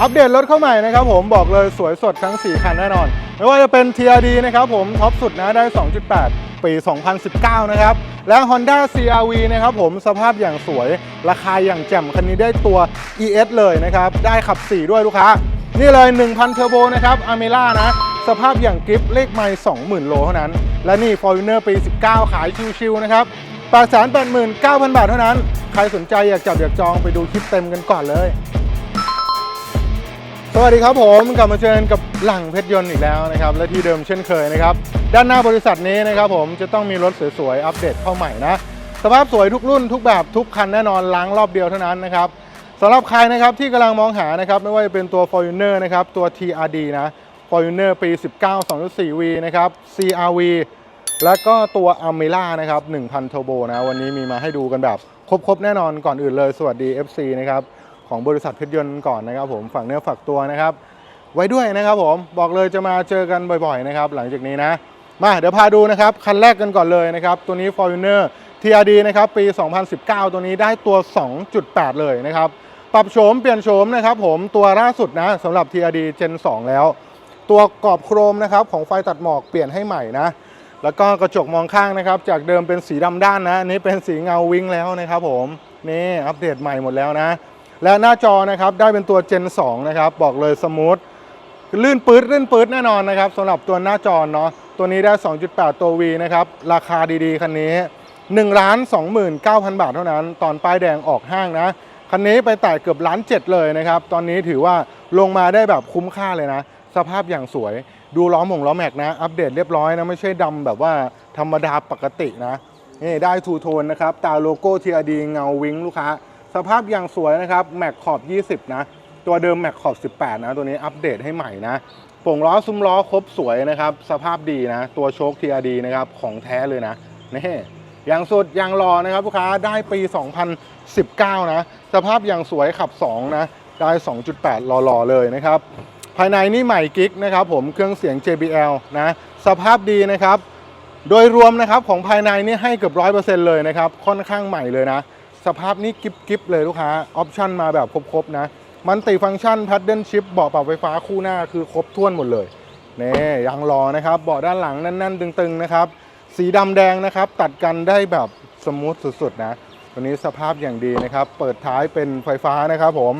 อัปเดตรถเข้าใหม่นะครับผมบอกเลยสวยสดทั้ง 4 คันแน่นอน ไม่ว่าจะเป็น TRD นะครับผมท็อปสุดนะได้ 2.8 ปี 2019 นะครับ และ Honda CRV นะครับผมสภาพอย่างสวยราคาอย่างแจ่มคันนี้ได้ตัว ES เลยนะครับ ได้ขับ 4 ด้วยลูกค้า นี่เลย 1,000 เทอร์โบนะครับอเมล่านะ สภาพอย่างกริฟเลขไม่20,000 โลเท่านั้น และนี่ Fortuner ปี 19 ขายชิวๆนะครับ889,000 บาทเท่านั้น ใครสนใจอยากจับอยากจองไปดูคลิปเต็มกันก่อนเลย วัสดีครับผมกลับมาเจอกันกับหลังเพชรยนต์อีกแล้วนะครับและที่เดิมเช่นเคยนะครับด้านหน้าบริษัทนี้นะครับผมจะต้องมีรถสวยๆอัปเดตเข้าใหม่นะสภาพสวยทุกรุ่นทุกแบบทุกคันแน่นอนล้างรอบเดียวเท่านั้นนะครับสำหรับใครนะครับที่กำลังมองหานะครับไม่ว่าจะเป็นตัว Fortuner นะครับตัว TRD นะ Fortuner ปี 19 2.4V นะครับ CRV และก็ตัว a m e l a นะครับ1,000 Turbo นะวันนี้มีมาให้ดูกันแบบครบๆแน่นอนก่อนอื่นเลยสวัสดี FC นะครับ ของบริษัทเพชรยนต์ก่อนนะครับผมฝากเนื้อฝากตัวนะครับ ไว้ด้วยนะครับผมบอกเลยจะมาเจอกันบ่อยๆนะครับหลังจากนี้นะ มาเดี๋ยวพาดูนะครับคันแรกกันก่อนเลยนะครับ ตัวนี้ Fortuner TRD นะครับปี 2019 ตัวนี้ได้ตัว 2.8 เลยนะครับปรับโฉมเปลี่ยนโฉมนะครับผมตัวล่าสุดนะสำหรับ TRD Gen 2 แล้ว ตัวกรอบโครมนะครับของไฟตัดหมอกเปลี่ยนให้ใหม่นะแล้วก็กระจกมองข้างนะครับ จากเดิมเป็นสีดำด้านนะอันนี้เป็นสีเงาวิ้งแล้วนะครับผมนี่อัปเดตใหม่หมดแล้วนะ และหน้าจอนะครับได้เป็นตัว Gen 2 นะครับ บอกเลยสมูทลื่นปื๊ดลื่นปื๊ดแน่นอนนะครับสำหรับตัวหน้าจอเนาะตัวนี้ได้ 2.8 ตัว V นะครับ ราคาดีๆ คันนี้1ล้าน29,000 บาทเท่านั้น ตอนป้ายแดงออกห้างนะ คันนี้ไปแตะเกือบล้านเจ็ดเลยนะครับ ตอนนี้ถือว่าลงมาได้แบบคุ้มค่าเลยนะ สภาพอย่างสวย ดูล้อหมงล้อแม็กนะ อัปเดตเรียบร้อยนะ ไม่ใช่ดำแบบว่าธรรมดาปกตินะนี่ได้ทูโทนนะครับตาโลโก้ TRD เงาวิงลูกค้า สภาพยางสวยนะครับแม็กขอบ 20 นะ ตัวเดิมแม็กขอบ 18 นะ ตัวนี้อัปเดตให้ใหม่นะโป่งล้อซุ้มล้อครบสวยนะครับ สภาพดีนะ ตัวโชค TRD นะครับ ของแท้เลยนะนี่อย่างสุดยางรอนะครับลูกค้าได้ปี 2019 นะ สภาพยางสวยขับ 2 นะ ได้ 2.8หล่อๆเลยนะครับ ภายในนี่ใหม่กิ๊กนะครับผมเครื่องเสียง JBL นะ สภาพดีนะครับ โดยรวมนะครับของภายในนี่ให้เกือบร้อยเปอร์เซ็นต์เลยนะครับ ค่อนข้างใหม่เลยนะ สภาพนี้กิบกิบเลยลูกค้าออปชั่นมาแบบครบๆนะ มันติฟังก์ชันพัดเดิลชิปเบาะปรับไฟฟ้าคู่หน้าคือครบถ้วนหมดเลยนี่ยังรอนะครับเบาะด้านหลังแน่นๆ ตึงๆนะครับ สีดำแดงนะครับ ตัดกันได้แบบสมูทสุดๆนะตัวนี้สภาพอย่างดีนะครับ เปิดท้ายเป็นไฟฟ้านะครับผม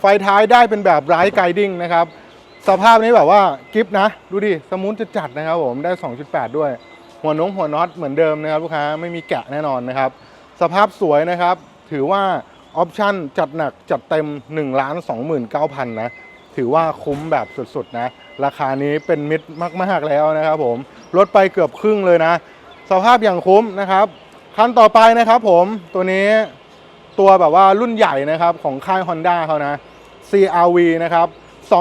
ไฟท้ายได้เป็นแบบไร้ไกดิ้งนะครับ สภาพนี้แบบว่ากิฟนะ ดูดิสมูทจะจัดนะครับผมได้ 2.8 ด้วย หัวน้องหัวน็อตเหมือนเดิมนะครับลูกค้าไม่มีแกะแน่นอนนะครับ สภาพสวยนะครับ ถือว่าออปชั่นจัดหนักจัดเต็ม1ล้าน29,000นะ ถือว่าคุ้มแบบสุดๆนะ ราคานี้เป็นมิตรมากๆแล้วนะครับผมลดไปเกือบครึ่งเลยนะ สภาพอย่างคุ้มนะครับ คันต่อไปนะครับผมตัวนี้ตัวแบบว่ารุ่นใหญ่นะครับของค่าย Honda เขานะ CRV นะครับ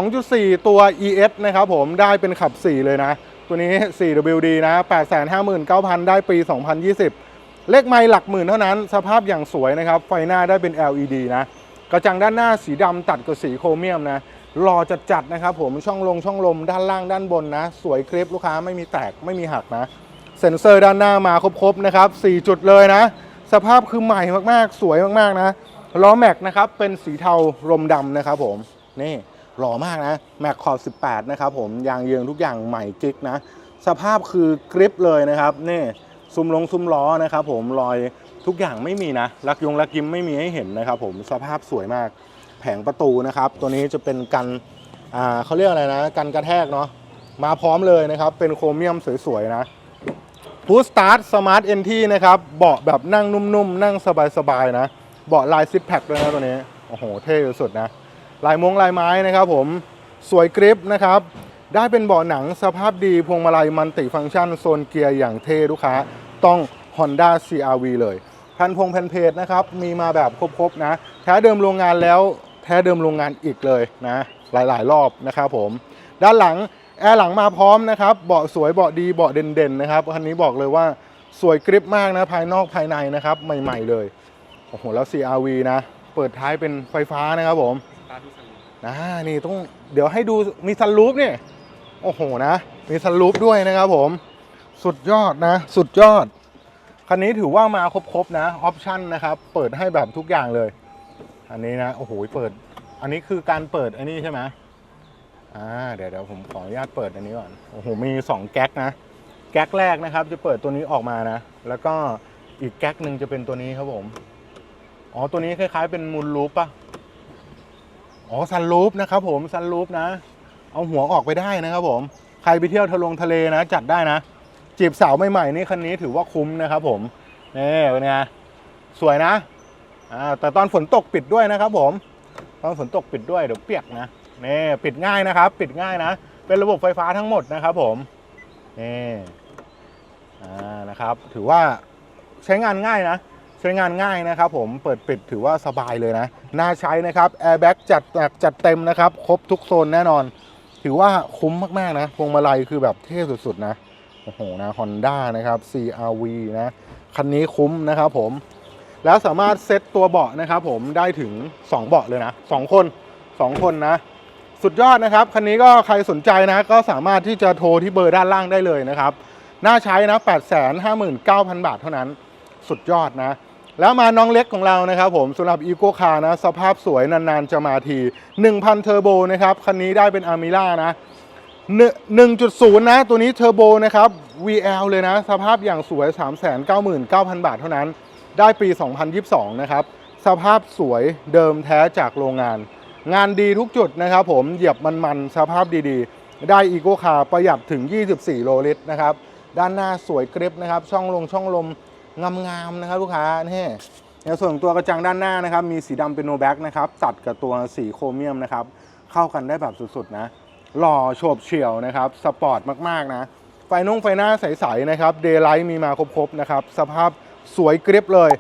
2.4 ตัว ES นะครับผมได้เป็นขับ 4 เลยนะ ตัวนี้ 4WD นะ 859,000 ได้ปี 2020 เลขไม่หลักหมื่นเท่านั้น สภาพอย่างสวยนะครับ ไฟหน้าได้เป็น LED นะ กระจังด้านหน้าสีดำตัดกับสีโครเมียมนะหล่อจัดนะครับผมช่องลงช่องลมด้านล่างด้านบนนะ สวยคลิปลูกค้าไม่มีแตกไม่มีหักนะ เซ็นเซอร์ด้านหน้ามาครบๆนะครับ 4 จุดเลยนะ สภาพคือใหม่มากๆ สวยมากๆนะล้อแม็กนะครับเป็นสีเทารมดำนะครับผมนี่หล่อมากนะแม็กขอบ 18 นะครับผมยางเยืองทุกอย่างใหม่กิ๊กนะ สภาพคือกริปเลยนะครับนี่ ซุ้มลงซุ้มล้อนะครับผมรอยทุกอย่างไม่มีนะลักยงลักยิมไม่มีให้เห็นนะครับผมสภาพสวยมาก แผงประตูนะครับ ตัวนี้จะเป็นกันอ่าเขาเรียกอะไรนะ กันกระแทกเนาะมาพร้อมเลยนะครับ เป็นโครเมียมสวยๆนะพูสตาร์ทสมาร์ทเอนทีนะครับเบาะแบบนั่งนุ่มๆ นั่งสบายๆนะ เบาะลายซิปแพคด้วยนะตัวนี้ โอ้โห เท่สุดนะ ลายมงลายไม้นะครับผมสวยกริปนะครับ ได้เป็นเบาะหนังสภาพดีพวงมาลัยมันติฟังก์ชันโซนเกียร์อย่างเท่ลูกค้า ต้อง Honda CRV เลยแผ่นพงแผ่นเพจนะครับ มีมาแบบครบๆนะ แท้เดิมโรงงานแล้วแท้เดิมโรงงานอีกเลยนะ หลายๆ รอบนะครับผม ด้านหลังแอร์หลังมาพร้อมนะครับ เบาะสวยเบาะดีเบาะเด่นๆนะครับคันนี้บอกเลยว่าสวยกริปมากนะภายนอกภายในนะครับ ใหม่ๆเลยโอ้โหแล้ว CRV นะ เปิดท้ายเป็นไฟฟ้านะครับผมนะนี่ต้องเดี๋ยวให้ดูมีซันรูฟเนี่ยโอ้โหนะ มีซันรูฟด้วยนะครับผม สุดยอดนะ สุดยอด คันนี้ถือว่ามาครบๆนะออปชั่นนะครับ เปิดให้แบบทุกอย่างเลย อันนี้นะ โอ้โหเปิด อันนี้คือการเปิดอันนี้ใช่ไหมอ่าเดี๋ยวเดี๋ยวผมขออนุญาตเปิดอันนี้ก่อนโอ้โหมีสองแก๊กนะ แก๊กแรกนะครับ จะเปิดตัวนี้ออกมานะ แล้วก็อีกแก๊กหนึ่งจะเป็นตัวนี้ครับผมอ๋อตัวนี้คล้ายๆเป็นมูลลูปปะอ๋อซันลูปนะครับผมซันลูปนะ เอาหัวออกไปได้นะครับผม ใครไปเที่ยวทะลงทะเลนะ จัดได้นะ จีบสาวใหม่ๆนี่คันนี้ถือว่าคุ้มนะครับผมนี่เป็นไงสวยนะอ่าแต่ตอนฝนตกปิดด้วยนะครับผม ตอนฝนตกปิดด้วยเดี๋ยวเปียกนะนี่ปิดง่ายนะครับ ปิดง่ายนะ เป็นระบบไฟฟ้าทั้งหมดนะครับผมนี่อ่านะครับ ถือว่าใช้งานง่ายนะใช้งานง่ายนะครับผมเปิดปิดถือว่าสบายเลยนะ น่าใช้นะครับแอร์แบ็กจัดหนักจัดเต็มนะครับ ครบทุกโซนแน่นอน ถือว่าคุ้มมากๆนะพวงมาลัยคือแบบเท่สุดๆนะ โอ้โหนะ Honda นะครับ CRV นะคันนี้คุ้มนะครับผม แล้วสามารถเซตตัวเบาะนะครับผมได้ถึง 2 เบาะเลยนะ 2 คน 2 คนนะ สุดยอดนะครับ คันนี้ก็ใครสนใจนะ ก็สามารถที่จะโทรที่เบอร์ด้านล่างได้เลยนะครับ น่าใช้นะ859,000 บาทเท่านั้น สุดยอดนะ แล้วมาน้องเล็กของเรานะครับผมสำหรับอีโ c คาร์นะ สภาพสวยนานๆจะมาที 1,000เทอร์โบนะครับ คันนี้ได้เป็นอาร์มิล่านะ 1.0 นะ ตัวนี้เทอร์โบนะครับ VL เลยนะ สภาพอย่างสวย 399,000 บาทเท่านั้น ได้ปี 2022 นะครับ สภาพสวยเดิมแท้จากโรงงาน งานดีทุกจุดนะครับผม เหยียบมันๆ สภาพดีๆ ได้อีโ c คาร์ประหยัดถึง 24 โลลิตรนะครับ ด้านหน้าสวยกริปนะครับ ช่องลงช่องลมงามๆ นะครับลูกค้า นี่ในส่วนของตัวกระจังด้านหน้านะครับ มีสีดำเป็นโนแบ็กนะครับ ตัดกับตัวสีโครเมียมนะครับ เข้ากันได้แบบสุดๆ นะ หล่อโฉบเฉี่ยวนะครับสปอร์ตมากๆนะ ไฟนุ่งไฟหน้าใสๆนะครับเดย์ไลท์มีมาครบๆนะครับสภาพสวยกริปเลย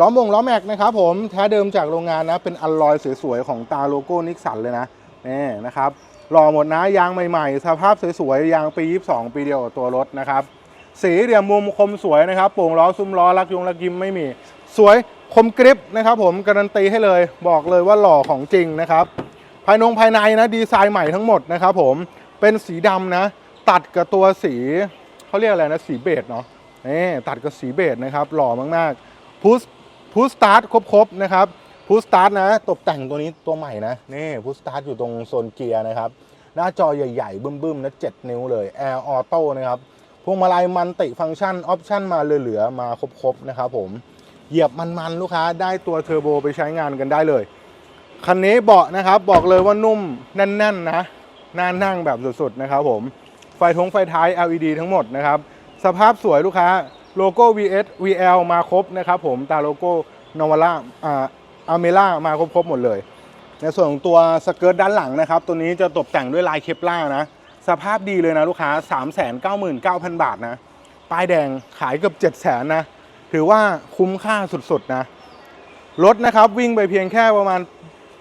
ล้อมวงล้อแม็กนะครับผมแท้เดิมจากโรงงานนะเป็นอัลลอยสวยๆของตาโลโก้นิกสันเลยนะนี่นะครับหล่อหมดนะยางใหม่ๆ สภาพสวยๆยางปี 22 ปีเดียวกับตัวรถนะครับสีเหลี่ยมมุมคมสวยนะครับโป่งล้อซุ้มล้อลักยงลักยิมไม่มี สวยคมกริปนะครับผมการันตีให้เลยบอกเลยว่าหล่อของจริงนะครับ ภายนงภายในนะดีไซน์ใหม่ทั้งหมดนะครับผมเป็นสีดำนะ ตัดกับตัวสีเขาเรียกอะไรนะสีเบจเนาะนี่ตัดกับสีเบจนะครับหล่อมากๆพุชพุชสตาร์ทครบๆนะครับพุชสตาร์ทนะ ตกแต่งตัวนี้ตัวใหม่นะนี่พุชสตาร์ทอยู่ตรงโซนเกียร์นะครับหน้าจอใหญ่ๆ บึ้มๆนะ7นิ้วเลยแอร์ออโต้นะครับพวงมาลัยมันติฟังก์ชันออปชันมาเหลือๆมาครบๆนะครับผมเหยียบมันๆ ลูกค้าได้ตัวเทอร์โบไปใช้งานกันได้เลย คันนี้เบาะนะครับ บอกเลยว่านุ่มแน่นๆนะน่านั่งแบบสุดๆนะครับผม ไฟทงไฟท้าย LED ทั้งหมดนะครับ สภาพสวยลูกค้าโลโก้ VS VL มาครบนะครับผมตาโลโก้นวล่าอ่าอเมล่ามาครบๆหมดเลย ในส่วนของตัวสเกิร์ตด้านหลังนะครับ ตัวนี้จะตกแต่งด้วยลายเคปล่านะ สภาพดีเลยนะลูกค้า 399,000 บาทนะป้ายแดงขายเกือบ700,000นะ ถือว่าคุ้มค่าสุดๆนะ รถนะครับวิ่งไปเพียงแค่ประมาณ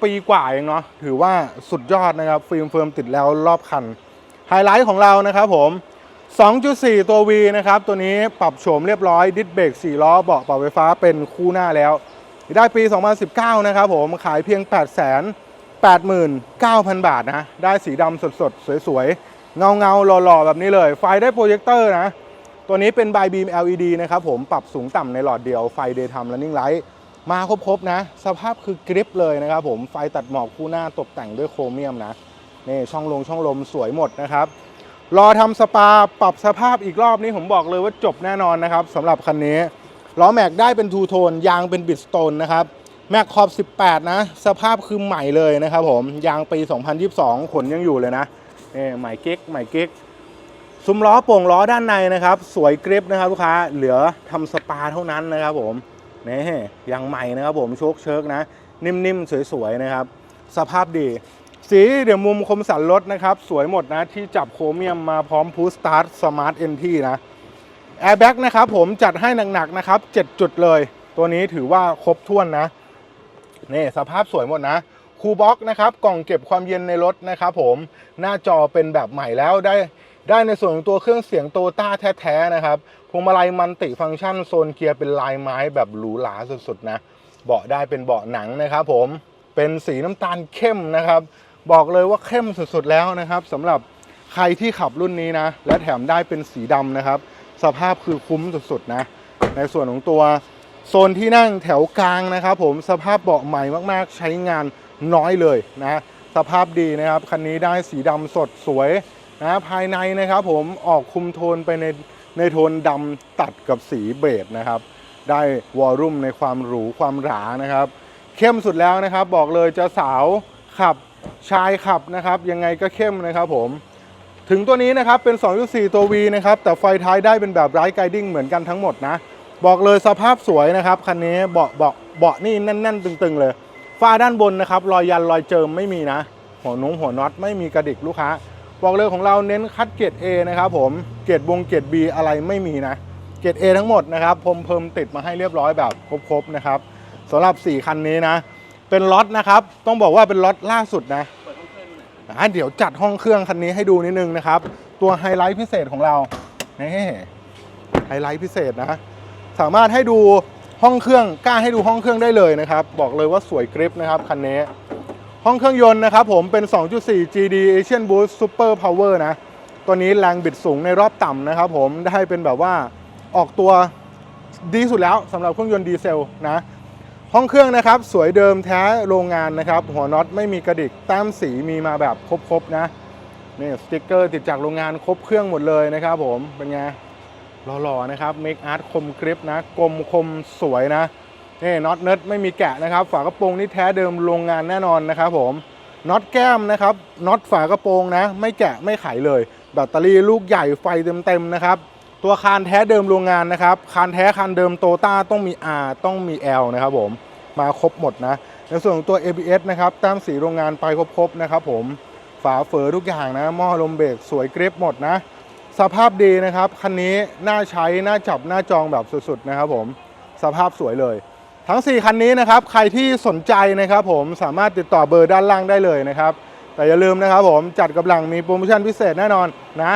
ปีกว่าเองเนาะถือว่าสุดยอดนะครับฟิล์มเฟิร์มติดแล้วรอบคันไฮไลท์ของเรานะครับผม 2.4 ตัว V นะครับ ตัวนี้ปรับโฉมเรียบร้อย ดิสเบรก4ล้อเบาะปรับไฟฟ้าเป็นคู่หน้าแล้ว ได้ปี 2019 นะครับผม ขายเพียง 8 8 9 0 0 0 บาทนะ ได้สีดำสดๆ สวยๆ เงาเงาๆหล่อๆ แบบนี้เลย ไฟได้โปรเจคเตอร์นะ ตัวนี้เป็น by beam LED นะครับผม ปรับสูงต่ำในหลอดเดียว ไฟ daytime running light มาครบๆนะ สภาพคือกริปเลยนะครับผมไฟตัดหมอกคู่หน้าตกแต่งด้วยโครเมียมนะนี่ช่องลงช่องลมสวยหมดนะครับ รอทำสปาปรับสภาพอีกรอบนี้ผมบอกเลยว่าจบแน่นอนนะครับสำหรับคันนี้ล้อแม็กได้เป็นทูโทนยางเป็นบิดสโตนนะครับแม็กขอบ 18 นะ สภาพคือใหม่เลยนะครับผมยางปี 2022 ขนยังอยู่เลยนะนี่ใหม่เก๊กใหม่เก๊กซุ้มล้อโป่งล้อด้านในนะครับ สวยกริปนะครับลูกค้าเหลือทำสปาเท่านั้นนะครับผม นี่ยังใหม่นะครับผมโชคเชิกนะ นิ่มๆ สวยๆ นะครับ สภาพดี สีเดี๋ยวมุมคมสันรถนะครับ สวยหมดนะ ที่จับโครเมียมมาพร้อมพูสตาร์ทสมาร์ทเอ็นทีนะแอร์แบ็กนะครับผมจัดให้หนักๆ นะครับ 7 จุดเลย ตัวนี้ถือว่าครบถ้วนนะนี่สภาพสวยหมดนะคูลบ็อกนะครับ กล่องเก็บความเย็นในรถนะครับผมหน้าจอเป็นแบบใหม่แล้วได้ ได้ในส่วนของตัวเครื่องเสียงโตต้าแท้ๆนะครับพวงมาลัยมันติฟังก์ชันโซนเกียร์เป็นลายไม้แบบหรูหราสุดๆนะ เบาะได้เป็นเบาะหนังนะครับผม เป็นสีน้ำตาลเข้มนะครับ บอกเลยว่าเข้มสุดๆแล้วนะครับสำหรับใครที่ขับรุ่นนี้นะ และแถมได้เป็นสีดำนะครับ สภาพคือคุ้มสุดๆนะ ในส่วนของตัวโซนที่นั่งแถวกลางนะครับ ผมสภาพเบาะใหม่มากๆ ใช้งานน้อยเลยนะ สภาพดีนะครับ คันนี้ได้สีดำสดสวย นะภายในนะครับผมออกคุมโทนไปในในโทนดำตัดกับสีเบจนะครับ ได้วอลลุ่มในความหรูความหรานะครับ เข้มสุดแล้วนะครับ บอกเลยจะสาวขับชายขับนะครับ ยังไงก็เข้มนะครับผมถึงตัวนี้นะครับเป็น 2.4 ตัว V นะครับ แต่ไฟท้ายได้เป็นแบบไรท์ไกดิ้งเหมือนกันทั้งหมดนะ บอกเลยสภาพสวยนะครับ คันนี้เบาะเบาะเบาะนี่แน่นๆ ตึง ๆ เลย ฝ้าด้านบนนะครับ รอยยันรอยเจิมไม่มีนะ หัวนุ้งหัวน็อตไม่มีกระดิกลูกค้า บอกเลยของเราเน้นคัดเกรด A นะครับผมเกรดวงเกรด B อะไรไม่มีนะเกรด A ทั้งหมดนะครับผมเพิ่มติดมาให้เรียบร้อยแบบครบๆนะครับสำหรับ 4 คันนี้นะ เป็นล็อตนะครับต้องบอกว่าเป็นล็อตล่าสุดนะอะเดี๋ยวจัดห้องเครื่องคันนี้ให้ดูนิดนึงนะครับ ตัวไฮไลท์พิเศษของเรานี่ไฮไลท์พิเศษนะ สามารถให้ดูห้องเครื่องกล้าให้ดูห้องเครื่องได้เลยนะครับ บอกเลยว่าสวยกริปนะครับคันนี้ ห้องเครื่องยนต์นะครับผมเป็น 2.4 GD Asian Boost Super Power นะ ตัวนี้แรงบิดสูงในรอบต่ำนะครับผมได้เป็นแบบว่าออกตัวดีสุดแล้วสำหรับเครื่องยนต์ดีเซลนะห้องเครื่องนะครับสวยเดิมแท้โรงงานนะครับ หัวน็อตไม่มีกระดิกแต้มสีมีมาแบบครบๆนะนี่สติกเกอร์ติดจากโรงงานครบเครื่องหมดเลยนะครับผมเป็นไงหล่อๆนะครับเมคอาร์ตคมกริปนะกลมคมสวยนะ นี่น็อตเนิร์ดไม่มีแกะนะครับ ฝากระโปรงนี่แท้เดิมโรงงานแน่นอนนะครับ ผมน็อตแก้มนะครับน็อตฝากระโปรงนะ ไม่แกะไม่ไขเลย แบตเตอรี่ลูกใหญ่ไฟเต็มๆนะครับตัวคานแท้เดิมโรงงานนะครับ คานแท้คานเดิมโตต้าต้องมี R ต้องมี L นะครับผม มาครบหมดนะ ในส่วนของตัว ABS นะครับต้มสีโรงงานไปครบๆนะครับผม ฝาเฟอทุกอย่างนะ หม้อลมเบรกสวยเกรฟหมดนะ สภาพดีนะครับ คันนี้น่าใช้ น่าจับ น่าจองแบบสุดๆนะครับผม สภาพสวยเลย ทั้ง 4 คันนี้นะครับ ใครที่สนใจนะครับผมสามารถติดต่อเบอร์ด้านล่างได้เลยนะครับ แต่อย่าลืมนะครับผมจัดกับหลังมีโปรโมชั่นพิเศษแน่นอนนะ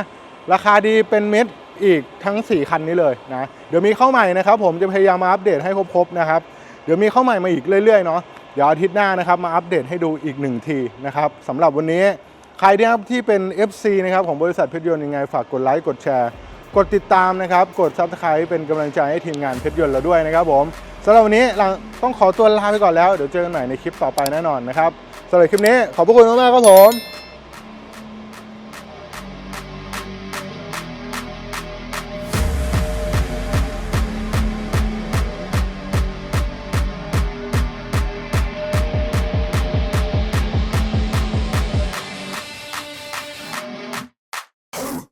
ราคาดีเป็นมิตรอีกทั้ง 4 คันนี้เลยนะ เดี๋ยวมีเข้าใหม่นะครับผมจะพยายามมาอัปเดตให้ครบๆนะครับ เดี๋ยวมีเข้าใหม่มาอีกเรื่อยๆเนาะ เดี๋ยวอาทิตย์หน้านะครับมาอัปเดตให้ดูอีกหนึ่งทีนะครับสำหรับวันนี้ใครที่ครับที่เป็น FC นะครับของบริษัทเพชรยนต์ยังไงฝากกดไลค์กดแชร์ กดติดตามนะครับ กด Subscribe เป็นกำลังใจให้ทีมงานเพชรยนต์เราด้วยนะครับผม สำหรับวันนี้เราต้องขอตัวลาไปก่อนแล้ว เดี๋ยวเจอกันใหม่ในคลิปต่อไปแน่นอนนะครับสำหรับคลิปนี้ขอบพระคุณมากๆครับผม